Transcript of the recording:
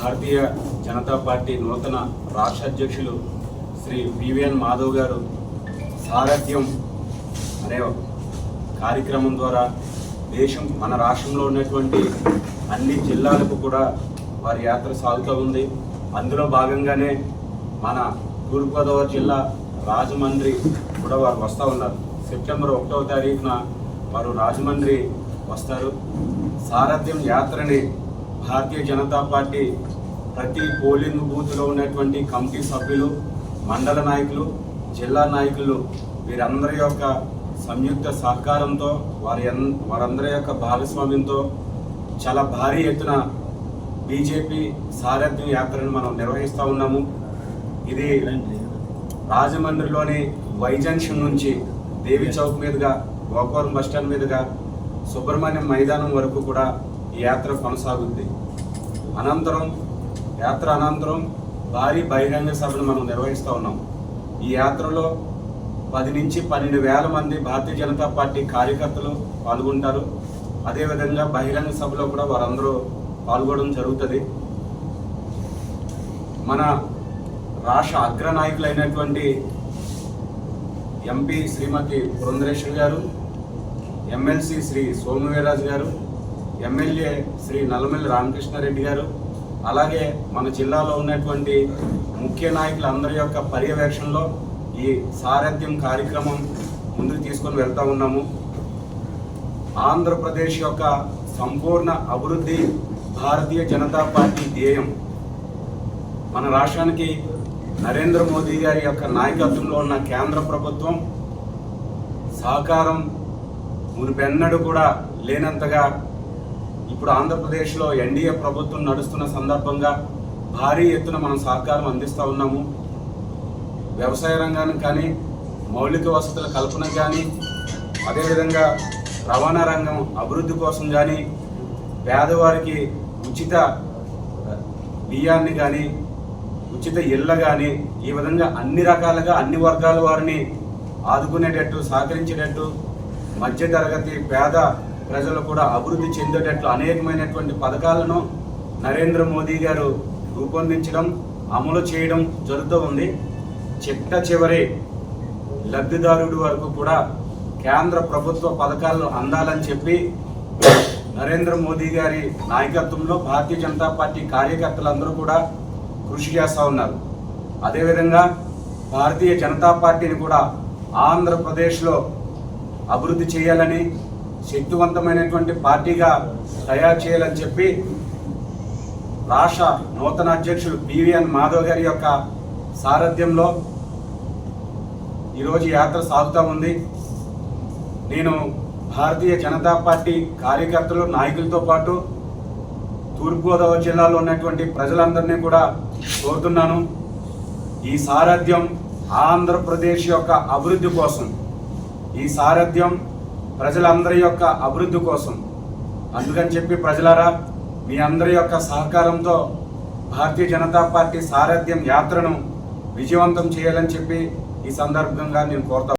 భారతీయ Janata party నూతన రాష్ట్ర అధ్యక్షులు శ్రీ పివిఎన్ మాధవ్ గారు సారథ్యం అనే కార్యక్రమం ద్వారా దేశం మన రాష్ట్రంలో ఉన్నటువంటి అన్ని జిల్లాలకు కూడా వారి యాత్ర సాగుతూ ఉంది. అందులో భాగంగానే మన తూర్పుగోదావరి జిల్లా రాజమండ్రి కూడా వారు వస్తూ ఉన్నారు. సెప్టెంబర్ ఒకటవ తారీఖున వారు రాజమండ్రి వస్తారు. సారథ్యం యాత్రని భారతీయ జనతా పార్టీ ప్రతి పోలింగ్ బూత్లో ఉన్నటువంటి కమిటీ సభ్యులు మండల నాయకులు జిల్లా నాయకులు వీరందరి యొక్క సంయుక్త సహకారంతో వారి వారందరి యొక్క భాగస్వామ్యంతో చాలా భారీ ఎత్తున బీజేపీ సారథ్యం యాత్రను మనం నిర్వహిస్తూ ఉన్నాము. ఇది రాజమండ్రిలోని వైజంక్షన్ నుంచి దేవి చౌక్ మీదుగా గోకవరం బస్టాండ్ మీదుగా సుబ్రహ్మణ్యం మైదానం వరకు కూడా ఈ యాత్ర కొనసాగుద్ది. అనంతరం యాత్ర అనంతరం భారీ బహిరంగ సభను మనం నిర్వహిస్తూ ఉన్నాం. ఈ యాత్రలో పది నుంచి పన్నెండు వేల మంది భారతీయ జనతా పార్టీ కార్యకర్తలు పాల్గొంటారు. అదేవిధంగా బహిరంగ సభలో కూడా వారందరూ పాల్గొనడం జరుగుతుంది. మన రాష్ట్ర అగ్రనాయకులైనటువంటి ఎంపీ శ్రీమతి పురంధరేశ్వరి గారు ఎమ్మెల్సీ శ్రీ సోమవీరాజు గారు ఎమ్మెల్యే శ్రీ నల్లమల్లి రామకృష్ణారెడ్డి గారు అలాగే మన జిల్లాలో ఉన్నటువంటి ముఖ్య నాయకులందరి యొక్క పర్యవేక్షణలో ఈ సారథ్యం కార్యక్రమం ముందుకు తీసుకొని వెళ్తా ఉన్నాము. ఆంధ్రప్రదేశ్ యొక్క సంపూర్ణ అభివృద్ధి భారతీయ జనతా పార్టీ ధ్యేయం. మన రాష్ట్రానికి నరేంద్ర మోదీ గారి యొక్క నాయకత్వంలో ఉన్న కేంద్ర ప్రభుత్వం సహకారం మునిపెన్నడూ కూడా లేనంతగా ఇప్పుడు ఆంధ్రప్రదేశ్లో ఎన్డీఏ ప్రభుత్వం నడుస్తున్న సందర్భంగా భారీ ఎత్తున మనం సహకారం అందిస్తూ ఉన్నాము. వ్యవసాయ రంగానికి కానీ మౌలిక వసతుల కల్పన కానీ అదేవిధంగా రవాణా రంగం అభివృద్ధి కోసం కానీ పేదవారికి ఉచిత బియ్యాన్ని కానీ ఉచిత ఇళ్ళ కానీ ఈ విధంగా అన్ని రకాలుగా అన్ని వర్గాల వారిని ఆదుకునేటట్టు సహకరించేటట్టు మధ్యతరగతి పేద ప్రజలు కూడా అభివృద్ధి చెందేటట్లు అనేకమైనటువంటి పథకాలను నరేంద్ర మోదీ గారు రూపొందించడం అమలు చేయడం జరుగుతూ ఉంది. చిట్ట చివరి లబ్ధిదారుడు వరకు కూడా కేంద్ర ప్రభుత్వ పథకాలను అందాలని చెప్పి నరేంద్ర మోదీ గారి నాయకత్వంలో భారతీయ జనతా పార్టీ కార్యకర్తలందరూ కూడా కృషి చేస్తూ ఉన్నారు. అదేవిధంగా భారతీయ జనతా పార్టీని కూడా ఆంధ్రప్రదేశ్లో అభివృద్ధి చేయాలని శక్తివంతమైనటువంటి పార్టీగా తయారు చేయాలని చెప్పి రాష్ట్ర నూతన అధ్యక్షుడు పివిఎన్ మాధవ్ గారి యొక్క సారథ్యంలో ఈరోజు యాత్ర సాగుతూ ఉంది. నేను భారతీయ జనతా పార్టీ కార్యకర్తలు నాయకులతో పాటు తూర్పుగోదావరి జిల్లాలో ఉన్నటువంటి ప్రజలందరినీ కూడా కోరుతున్నాను. ఈ సారథ్యం ఆంధ్రప్రదేశ్ యొక్క అభివృద్ధి కోసం ఈ సారథ్యం ప్రజలందరి యొక్క అభివృద్ధి కోసం. అందుకని చెప్పి ప్రజలారా మీ అందరి యొక్క సహకారంతో భారతీయ జనతా పార్టీ సారథ్యం యాత్రను విజయవంతం చేయాలని చెప్పి ఈ సందర్భంగా నేను కోరుతా